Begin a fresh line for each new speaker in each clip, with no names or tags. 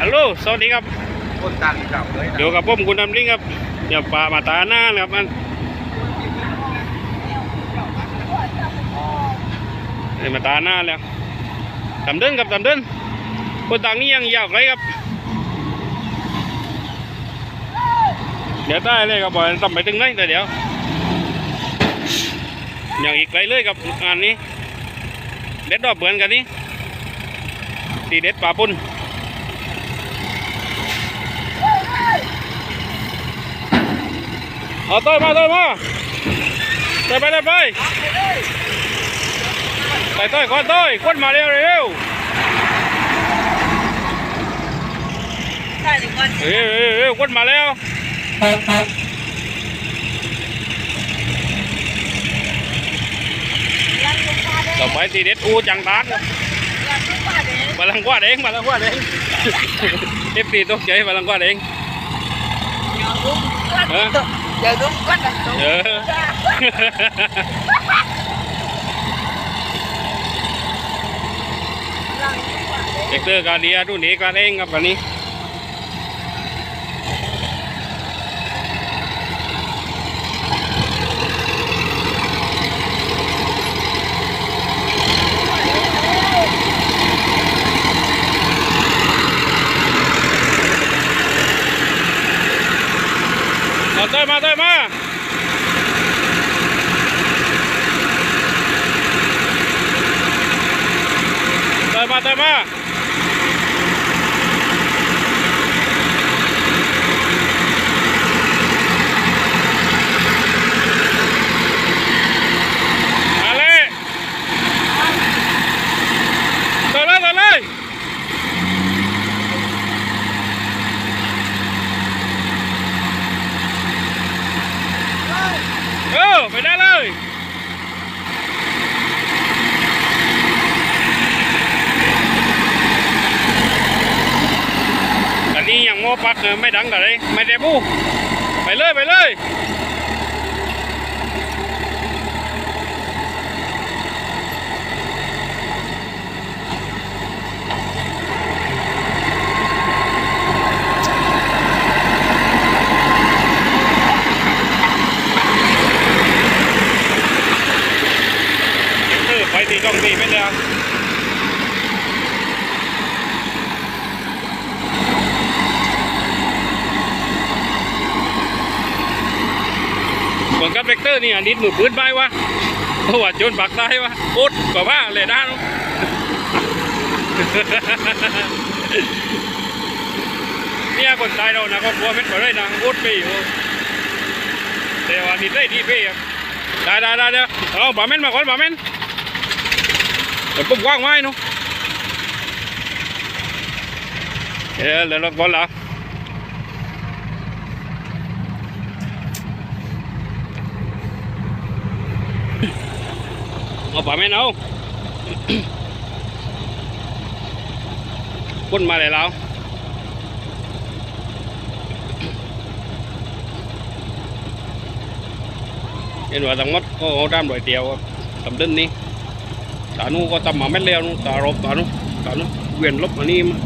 ฮัลโหลสวัสดีครับ
คนต่างเก่าเลยนะ
เดี๋ยวกับผมคุณดำลิงครับเดี๋ยวป่ามาตาหน้านะครับมันเดี๋ยวมาตาหน้าแล้วตำเดินครับตำเดินคนต่างนี้ยังยาวไกลครับ เดี๋ยวได้เลยครับบอยทำไปถึงไหนแต่เดี๋ยวยังอีกไกลเลยครับงานนี้เด็ดดอกเบือนกันนี่ตีเด็ดป่าปุ่น เอาต่อยมาต่อยมาต่อยไปต่อยไปต่อยต่อยคนต่อยคนมาเร็วเร็ว
ได้หนึ่งวัน
เร็วเร็วเร็วคนมาแล้วต่อไปตีเด็ดอูจังตานครับมาลังกวาดเองมาลังกวาดเองเอฟซีตกใจมาลังกวาดเอง
อย่าดุ้งกัด
เออ เด็กเตอร์กาเดียดูหนีกันเองครับวันนี้ ได้มาได้มาได้มาได้มาเลยเต้ยเลยเต้ยเลยเออไปได้เลยอันนี้ยังโมปักเออ ไม่ดังกันเลยไม่ได้บูไปเลยไปเลยเออไปตีต้องตีไม่ได้ส่ว นี่อันนี้มือปืนไปวะเพราะว่าจนปักตายวะโคตรกว่าว่าเลยนะเนี่ยคนตายเรานะก็กลัวเป็นไปได้นะโคตรไปอยู่แต่ว่านี่ได้ดีไปครับได้ได้ได้เดี๋ยวเอาบาเมนมาก่อนบาเมนเดี๋ยวปุ๊บว่างไว้นูเออเดี๋ยวเราก่อนละ เอาบาแมนเอาคนมาเลยแล้วเห็นว่าทั้งหมดก็เอาตามรอยเตียวตำดินนี้ตานูก็ตำมาเม็ดเลี้ยวนูตารบตานูตานูเวียนลบมานี่มา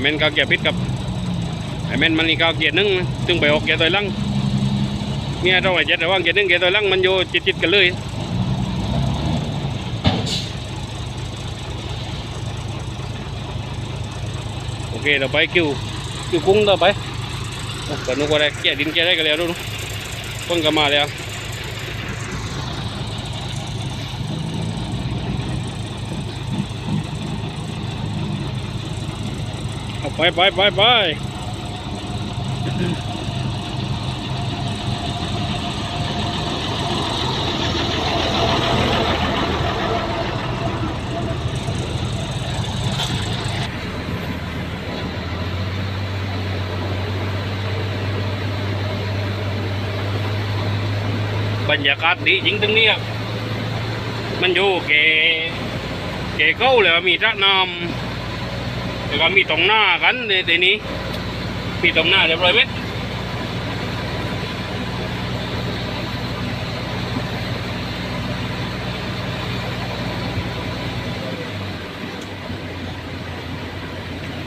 เมนกาเกียร์พิษกับไอเมนมันนี่กาเกียร์หนึงนะซึ่งไปออกเกียร์ตัวลังเนี่ยต้องไปเจ็ดระว่างเกียร์หนึงเกียร์ตัวลังมันอยู่จิตๆกันเลยโอเคเราไปคิวคิวกุ้งต่อไปโอ้ก็นึกว่าได้แก่ดินแก่ได้กันแล้วดูกต้นก็มาแล้วเอา ไปไปไปไปบรรยากาศดีจริงตรงนี้ครับมันอยู่เกเกเก้าเลยมีระนำ แล้วก็มีตรงหน้ากันในในนี้ มีตรงหน้าเรียบร้อยไหม ม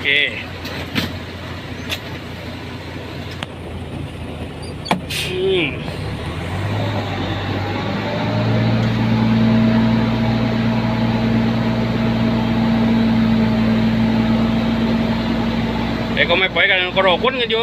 เอ้ ก็ไม่ไปกันก็รอคนกันอยู่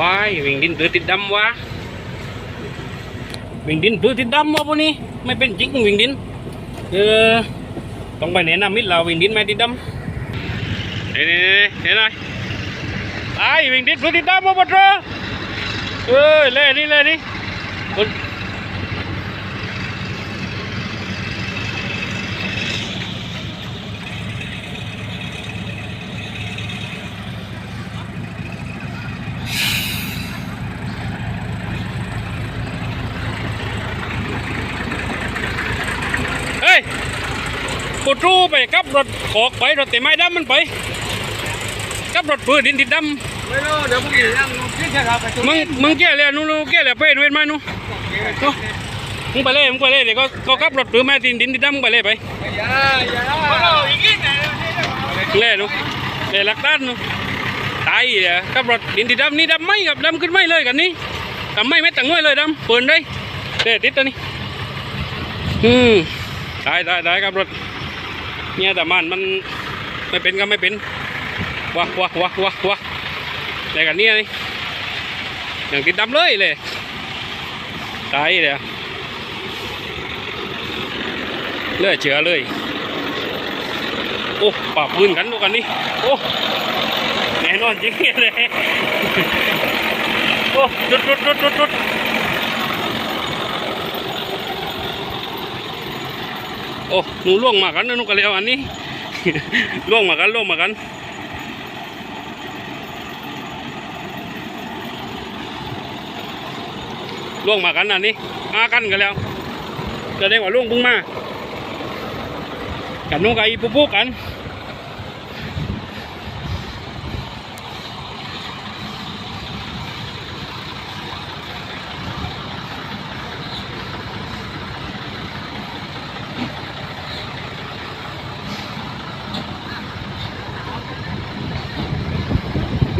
ว้ายวิ่งดินปืนติดดำวะวิ่งดินปืนติดดำวะพวกนี้ไม่เป็นจริงวิ่งดินเออต้องไปแนะนำมิตรเราวิ่งดินไม่ติดดำเนี่ยเนี่ยเนี่ยไอ้วิ่งดินปืนติดดำวะปะเถอเออเล่นี่เล่นี่เฮ้ย กูรู้ไปกับรถขอกไปรถเตะไม้ดำมันไปกับรถปืนดินติดดำ
ไม่รู้เดี๋ยวพวกนี้ยังคิดจะรับไปตัว
มึงมึงเกี้ยเลยนู่นนู่นเกี้ยเลยเป็นเว้นมานู่นู่นมึงไปเลยมึงไปเลยเดี๋ยวก็ก็ขับรถหรือแม่ดินดินดินดำมึงไปเลยไป
อย่าอย่า
เล่นู่นเล่หลักด้านนู่นตายเดี๋ยวขับรถดินดินดำนี่ดำไม่กับดำขึ้นไม่เลยกันนี่ดำไม่ไม่ตั้งไว้เลยดำปิดได้เด็ดติดตัวนี้อืมตายตายตายขับรถ เนี่ยแต่มันมันไม่เป็นก็ไม่เป็นว้าว้าว้าว้าว้าอะไรกันเนี่ยนี่อย่างติดดำเลยเลยตายเดี๋ยเลือดเชื้อเลย โอ้ปราปืนกันดูกันนี่โอ้แน่นอนจริงเลยโอ้จุดจุดจุดจุดจุด โอ้หนูล่วงมากันนะนูกะเลยเอาอันนี้ล่วงมากันล่วงมากันล่วงมากันอันนี้อากันกันแล้วจะได้ว่าล่วงพุ่งมากันนูกับอีปุ๊ปุ๊กันมีแต่อีปุ๊ปุ๊ไปกับมันนี่อีปุ๊ปุ๊นี่มีแต่อีปุ๊ปุ๊ไปนะ อีปุ๊ปุ๊ทุกกันเลย
นี่ก็เออเจ้าหัวจะ
โอ้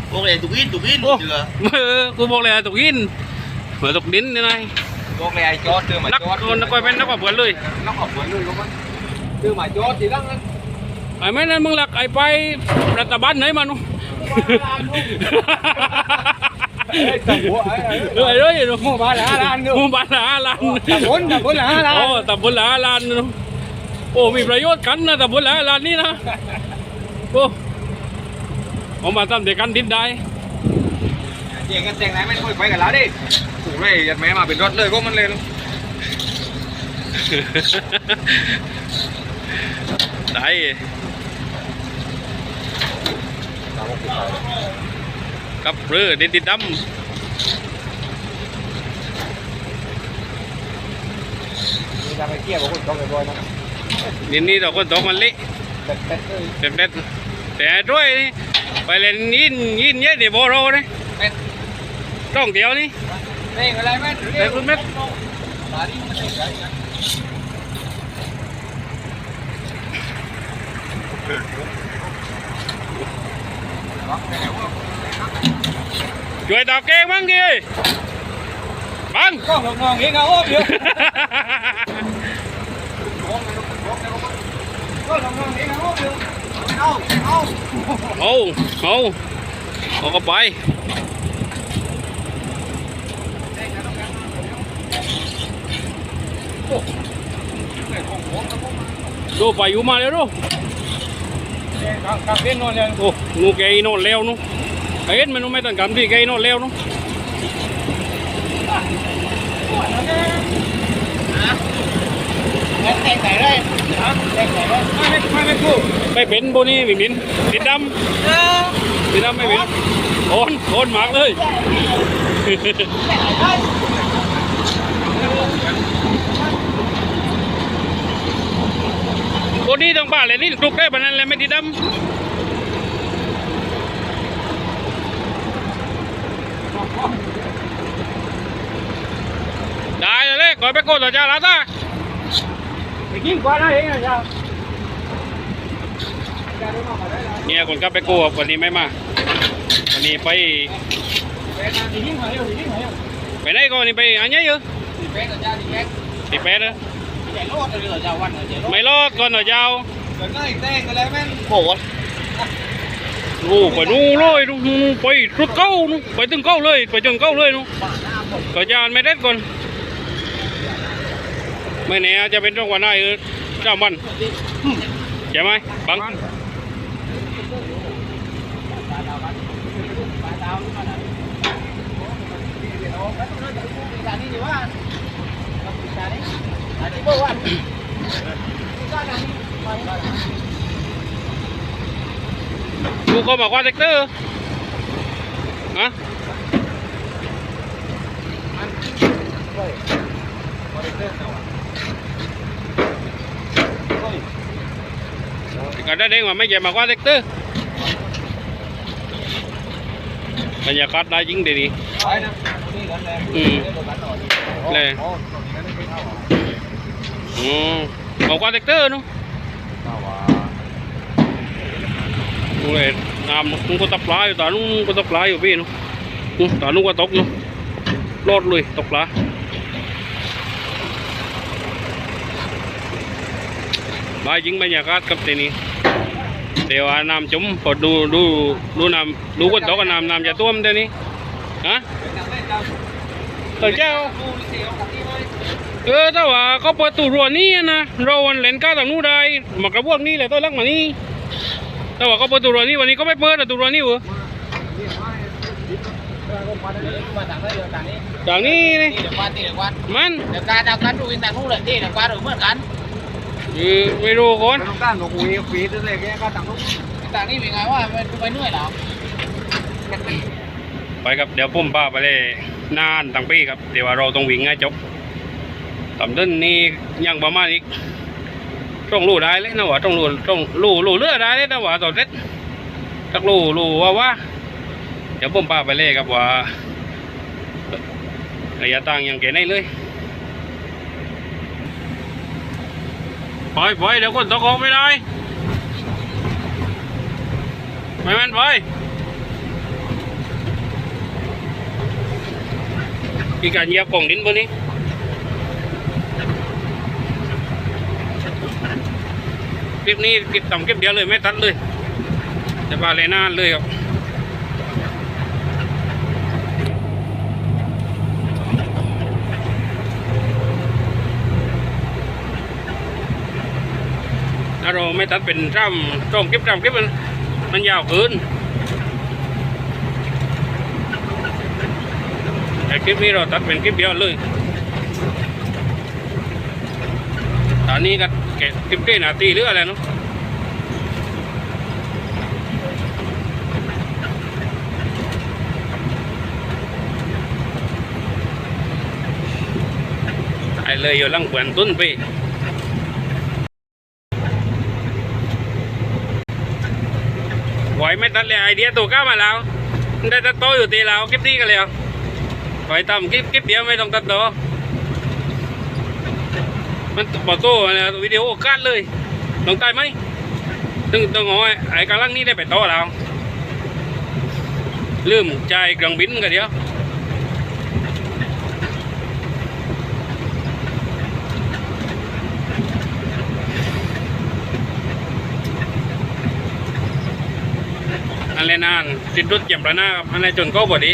ตายเลยอะ
โอเคตุกินตุกิน
โอ้
เจือ
เออกูบอกเลยอะตกยินเหมือนตกดินนี่ไง
บอกเลยไอ้จอดเจอหมา
นัก
จอด
คนนักไปเป็นนักกว่าเพื่อนเลย
นักขอบคุณเลยก็มันเจอหมาจอดทีหลังนั้น
ไอ้แม่นั่นมึงหลักไอ้ไปรัฐบาลไหนมานุ
เอ้ยตะบัวไอ้
เออเอ้ยเอ้ย
หมู่บ้านละล้านเนอะ
หมู่บ้านละห้าล้าน
ตะบนตะบนละห้าล้าน
โอ้ตำบลละห้าล้านนะโอ้มีประโยชน์กันนะตำบลละห้าล้านนี่นะโอ้ เอามาทำเด็กกันดินได้
เจ๊กันแต่งไหนไม่ค่อยไปกันแล้วดิถูกเลยยัดแม่มาเป็นรถเลยก็มันเลย
ได้กับเรือดินดินด
มีการไปเกี่ยวกับคนต้องไปด้วยนะำ
ดินนี่เราก็ต้องมันเละ
เป็ดเป็ดเลย
เด็ดๆแต่ด้วยนี่ ไปเล่นยินยินเยอะเดี๋ยวโบโรนี่
เป็ด
ต้องเดียวนี่
เร่งอะไเอาเอาเอาเอา
ไปดูไปอยู่มาแล้วดู
กับเล่นนอนแล้ว
โอ้นูแกนอนแล้วนูเอ็นมันไม่ต้องกันที่แกนอนเลี้ยวนู
งั้นแต่งไหนเลยแต่งไหนเลย
ไม่ไม่ไม่ไม่คู่
ไปเป็นโบนี่วิ่งดินติดด
เออำ
ติดดำไม่เป็นโอนโอนหมากเลย
แต่งไหนเลย
โบนี่ต้องบ้าเลยนี่ทุกได้ปานนั้นเลยไม่ติดดำได้เลยก่อนไปโกดต่อจ้าลาตา
ไปกินกว่าได้เองอะจ้า
เนี่ยคนก็ไปโกดวันนี้ไม่มา วันนี้ไป
ไปงานที่ยิ่งมาเร็วที่ยิ่งมาเร็ว
ไปไหนก่อนนี่ไปอันนี้อยู่
ดีแป๊กต่อเจ้าดีแป๊ก
ติดแปดเหรอ
ใหญ่โลดเลยต่อเจ้าวันเลยใหญ่โลด
ไม่รอดก่อนต่อเจ้า
เดี๋ยวก็อีกแต่งกันเลยแม่น
โหด
โอ้ไปนู่นเลยนู่นนู่นไปสุดเก้านู่นไปถึงเก้าเลยไปถึงเก้าเลยนู่น
บ้าหน้าผม
ต่อเจ้าไม่ได้ก่อนไม่แน่อาจจะเป็นช่วงวันหน้าเออเจ้ามันใช่ไหมบัง
จานนี้ดีว่าจานนี้จานนี้บอกว่า
ดูเขาบอกว่าเซ็กเตอร์ฮะ ก็ได้เด้งว่าไม่ใช่มากกว่าเซ็กตอร์บรรยากาศได้จริงดีดีอืมเลย
อื
มบอกว่าเซ็กตอร์เนาะ
เท่าอะ
นู่นเลยน้ำนุ่งก็ตะปลาอยู่ตานุ่งก็ตะปลาอยู่พี่นาะนู่นตานุ่งก็ตกเนาะรอดเลยตกปลา ได้จริงบรรยากาศกับที่นี่เดี๋ยวว่าน้ำจุ่มพอดูดูดูน้ำดูคนตกกับน้ำน้ำจะท่วมเดี๋ยวนี้ฮะเออเจ้าเออแต่ว่าเขาเปิดตู้รัวนี้นะเราวันเล่นก้าต่างนู้นได้มากระบวกนี่แหละต้นลักมานี่แต่ว่าเขาเปิดตู้รัวนี้วันนี้ก็ไม่เปิดอะตู้รัวนี้เหรอ
มาต่างได้เดียวต่างนี้
จากนี้นี่
ตีเดี๋ยวกวาดตีเดี๋ยวกวาด
มัน
เดี๋ยวการเอากันดูวินต่างนู้นเลยตีเดี๋ยวกวาดหรือเหมือนกัน
เออไม่รู้ก่อน
ต้องการของคุยคุยด้วยเลยแกก็ต่างลูก
ต่างนี้เป็นไงว่ามันไปเหนื่อยแล้ว
ไปครับเดี๋ยวพุ่มป้าไปเลยนานตั้งปีครับเดี๋ยวว่าเราต้องวิ่งให้จบตำเดินนี่ยังประมาณอีกต้องรู้ได้เลยนะว่าต้องรู้ต้องรู้รู้เลือได้เลยนะว่าตอนเซ็ตตักรู้รู้ว่าว่าเดี๋ยวพุ่มป้าไปเลยครับว่าระยะต่างยังเก๋ไหนเลย ปล่อยปล่อยเดี๋ยวคนตกออกไม่ได้ไม่แม่นปล่อยมีการเหยียบกล่องดินบนนี้คลิปนี้คลิปต่ำคลิปเดียวเลยไม่ตัดเลยจะมาเลยนานเลยครับ เราไม่ตัดเป็นจ้ำจ้องคลิปจ้ำคลิปมันมันยาวเกินแต่คลิปนี้เราตัดเป็นคลิปเดียวเลยตอนนี้ก็แกะคลิปเก้นาทีหรืออะไรเนาะเลยอยู่ลังเปลี่ยนต้นไป ไหวไม่ตัดเลยไอเดียตัวก้ามาแล้วได้ตัดโตอยู่ตีแล้วคลิปนี้กันเลยไปทำคลิปคลิปเดียวไม่ต้องตัดโตมันบอโต้นะวิดีโอกัดเลยลงใต้ไหมตึงต้องงอยไอ้กำลังนี่ได้ไปต่อแล้วลืมใจกลางบินกันเดียว นานติดรถเกี่ยมระนาครับอันไหนจนก็แาบ่ดี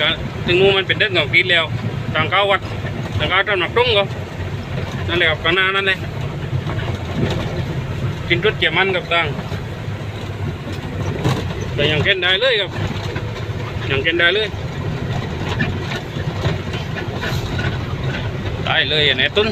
ก็ถึงงูมันเป็นเด็ดของกีดแล้วต่างเข้าวัดต่างเข้าทำหนักตุ้งก็นั่นแหละครับก็นานั่นเลยกินรถเกี่ยมมันกับต่างแต่ยังเก็นได้เลยครับยังเก็นได้เลยได้เลยในตุ้น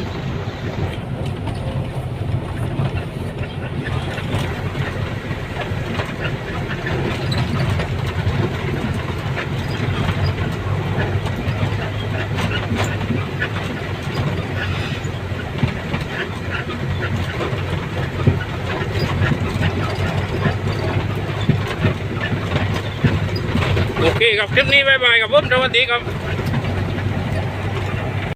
กับคลิปนี้บายบายกับผมสวัสดีครับ